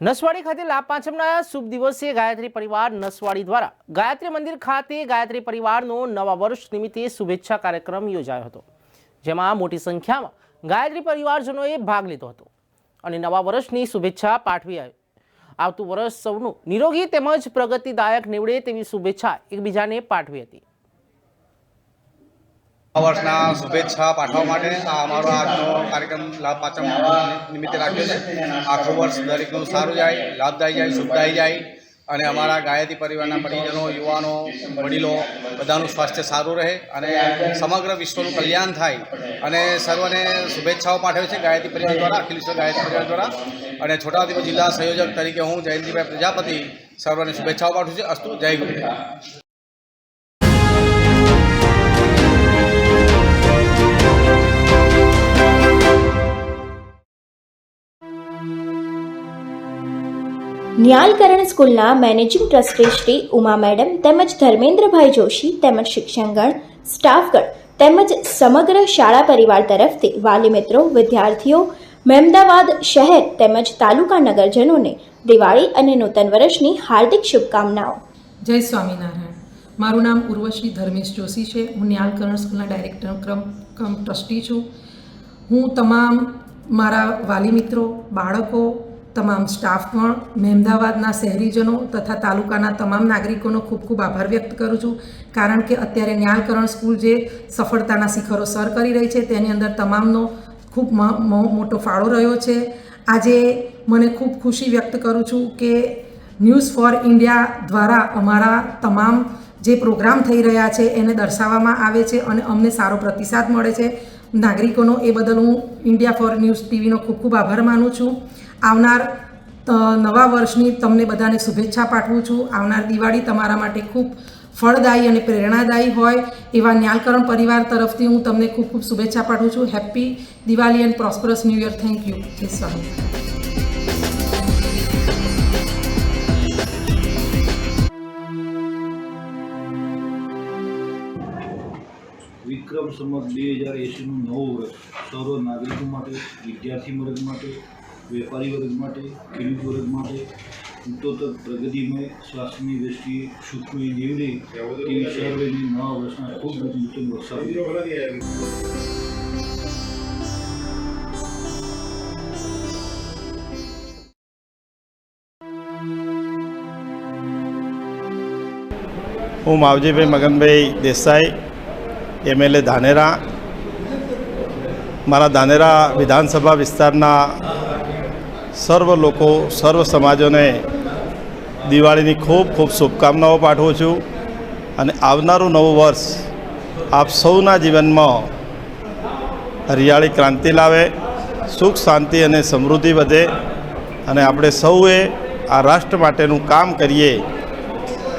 નસવાડી ખાતે લાભ પાંચમના શુભ દિવસે ગાયત્રી પરિવાર નસવાડી દ્વારા ગાયત્રી મંદિર ખાતે ગાયત્રી પરિવારનો નવા વર્ષ નિમિત્તે શુભેચ્છા કાર્યક્રમ યોજાયો હતો, જેમાં મોટી સંખ્યામાં ગાયત્રી પરિવારજનોએ ભાગ લીધો હતો અને નવા વર્ષની શુભેચ્છા પાઠવી આવી, આવતું વર્ષ સૌનું નિરોગી તેમજ પ્રગતિદાયક નીવડે તેવી શુભેચ્છા એકબીજાને પાઠવી હતી. વર્ષના શુભેચ્છા પાઠવવા માટે આ અમારો આજનો કાર્યક્રમ લાભ પાંચમ નિમિત્તે રાખ્યો છે. આખું વર્ષ દરેકનું સારું જાય, લાભદાયી જાય શુભદાયી જાય અને અમારા ગાયત્રી પરિવારના પરિજનો, યુવાનો, વડીલો બધાનું સ્વાસ્થ્ય સારું રહે અને સમગ્ર વિશ્વનું કલ્યાણ થાય. અને સર્વને શુભેચ્છાઓ પાઠવે છે ગાયતી પરિવાર દ્વારા અખિલ વિશ્વ ગાયતી પરિવાર દ્વારા. અને છોટાઉદેપુર જિલ્લા સંયોજક તરીકે હું જયંતિભાઈ પ્રજાપતિ સર્વને શુભેચ્છાઓ પાઠવું છું. અસ્તુ, જય ગુરુ ન્યાલકરણ સ્કૂલના managing trustee Shri Uma madam તેમજ ધર્મેન્દ્રભાઈ જોશી તેમજ શિક્ષણગણ, સ્ટાફગણ તેમજ સમગ્ર શાળા પરિવાર તરફથી વાલી મિત્રો, વિદ્યાર્થીઓ, મહેમદાવાદ શહેર તેમજ તાલુકા નગરજનોને દિવાળી અને નૂતન વર્ષની હાર્દિક શુભકામનાઓ. જય સ્વામિનારાયણ. મારું નામ ઉર્વશ્રી ધર્મેશ જોશી છે. હું ન્યાલકરણ સ્કૂલના ડાયરેક્ટર ક્રમ ક્રમ ટ્રસ્ટી છું. હું તમામ મારા વાલી મિત્રો, બાળકો તમામ સ્ટાફ પણ મહેમદાવાદના શહેરીજનો તથા તાલુકાના તમામ નાગરિકોનો ખૂબ ખૂબ આભાર વ્યક્ત કરું છું. કારણ કે અત્યારે ન્યાલકરણ સ્કૂલ જે સફળતાના શિખરો સર કરી રહી છે, તેની અંદર તમામનો ખૂબ મોટો ફાળો રહ્યો છે. આજે મને ખૂબ ખુશી વ્યક્ત કરું છું કે ન્યૂઝ ફોર ઇન્ડિયા દ્વારા અમારા તમામ જે પ્રોગ્રામ થઈ રહ્યા છે, એને દર્શાવવામાં આવે છે અને અમને સારો પ્રતિસાદ મળે છે. નાગરિકોનો એ બદલ હું ઇન્ડિયા ફોર ન્યૂઝ ટીવીનો ખૂબ ખૂબ આભાર માનું છું. આવનાર નવા વર્ષની તમને બધાને શુભેચ્છા પાઠવું છું. આવનાર દિવાળી તમારા માટે ખૂબ ફળદાયી અને પ્રેરણાદાયી હોય એવા ન્યાલકરણ પરિવાર તરફથી હું તમને ખૂબ ખૂબ શુભેચ્છા પાઠવું છું. Happy Diwali and prosperous new year. Thank you. જય સ્વામી. વિક્રમ સંમત બે હજાર એંશીનું નવું વર્ષ. સર્વ નાગરિકો માટે, વિદ્યાર્થી વર્ગ માટે વેપારી વર્ગ માટે, ખેડૂત વર્ગ માટે, ઉત્તરોત્તર પ્રગતિમય સ્વાસ્થ્યની દ્રષ્ટિએ સુખમય નીવડે તેવી સર્વેની નવા વર્ષના ખૂબ બધી નૂતન વરસાદ હું માવજીભાઈ મગનભાઈ દેસાઈ, એમએલએ ધાનેરા. મારા ધાનેરા વિધાનસભા વિસ્તારના સર્વ લોકો, સર્વ સમાજોને દિવાળીની ખૂબ ખૂબ શુભકામનાઓ પાઠવું છું અને આવનારું નવું વર્ષ આપ સૌના જીવનમાં હરિયાળી ક્રાંતિ લાવે, સુખ, શાંતિ અને સમૃદ્ધિ વધે અને આપણે સૌએ આ રાષ્ટ્ર માટેનું કામ કરીએ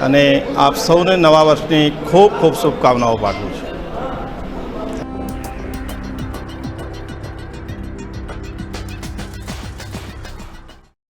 અને આપ સૌને નવા વર્ષની ખૂબ ખૂબ શુભકામનાઓ પાઠવું છું.